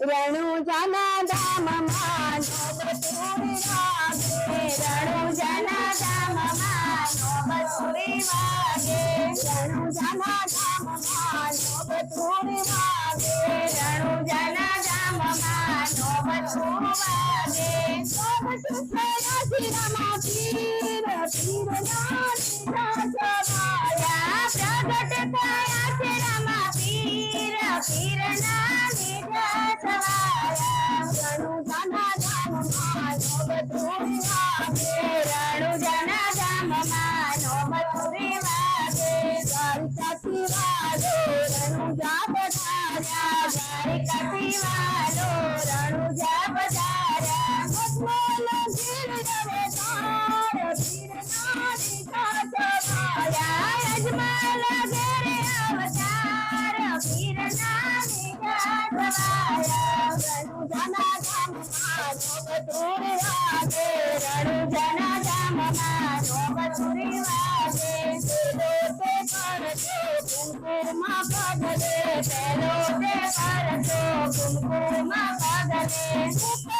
रणु जना दाम मानो बसूरी वागे रणु जना दाम मानो बसूरी वागे रणु जना दाम मानो बसूरी वागे रणु जना दाम मानो बसूरी वागे सब सुसरा सिरा मातीर तीर ना सिरा समाया प्रगट काया सिरा मातीर तीर Yeah. रणु जना जम मानो बतूरी वादे रणु जना से कर दो कुमकुमा पगले से कर दो कुमकुमा पगले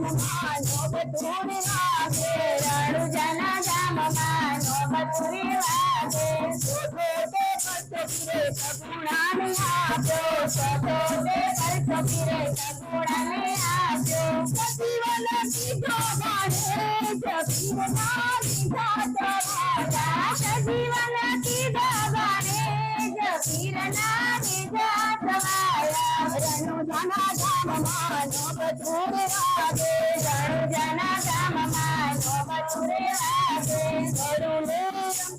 बतूरी वागे रणु जन जाम मानो बतूरी वागे सोतो ते करतो फिरे सगुणान आजो सोतो ते करतो फिरे सगुणान आजो सतीवन सीधो गाने सतीव मारी जातो राजा सजीवन मधुर आगे जन काम मधुर आगे रम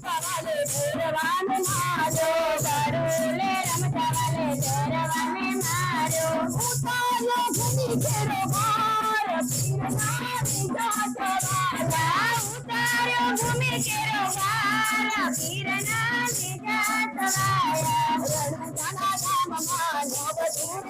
कमल भगवान मारो उतारो घनी केरो भार उतारो घूमि केरो जना राम मानो बधुर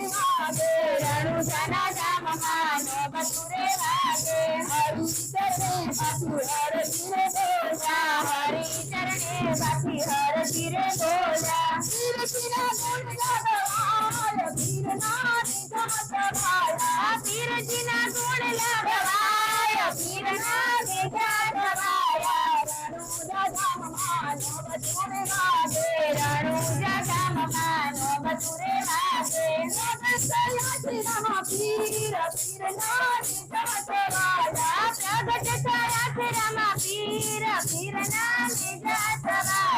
मथुरे लागे हरि चरणे बाकी हर तिरे बोला हरि चरणे बाकी हर तिरे बोला तिरे तिरे गुण लगावाल तीर नारी गावाला तीर जिना गुण लगावाया तीर नारी गावाया रणु जगा मानो मथुरे लागे रणु जगा मानो मथुरे Pira, Pira, Pira, Pira, Pira, Pira, Pira, Pira, Pira, Pira, Pira, Pira, Pira,